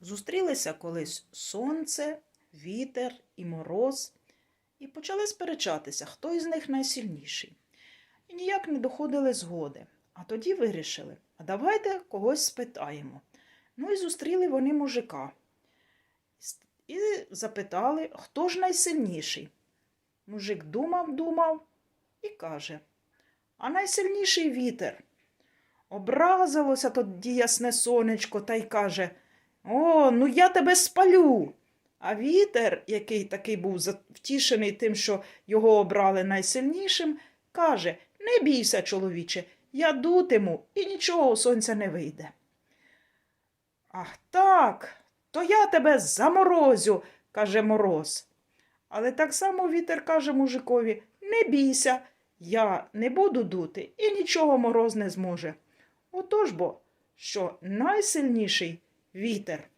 Зустрілися колись сонце, вітер і мороз, і почали сперечатися, хто із них найсильніший. І ніяк не доходили згоди. А тоді вирішили, а давайте когось спитаємо. Ну і зустріли вони мужика. І запитали, хто ж найсильніший. Мужик думав, думав і каже, а найсильніший вітер. Образилося тоді ясне сонечко та й каже О, ну я тебе спалю. А вітер, який такий був втішений тим, що його обрали найсильнішим, каже Не бійся, чоловіче, я дутиму і нічого у сонця не вийде. Ах так, то я тебе заморозю, каже мороз. Але так само вітер каже мужикові Не бійся, я не буду дути і нічого мороз не зможе. Отож бо, що найсильніший вітер.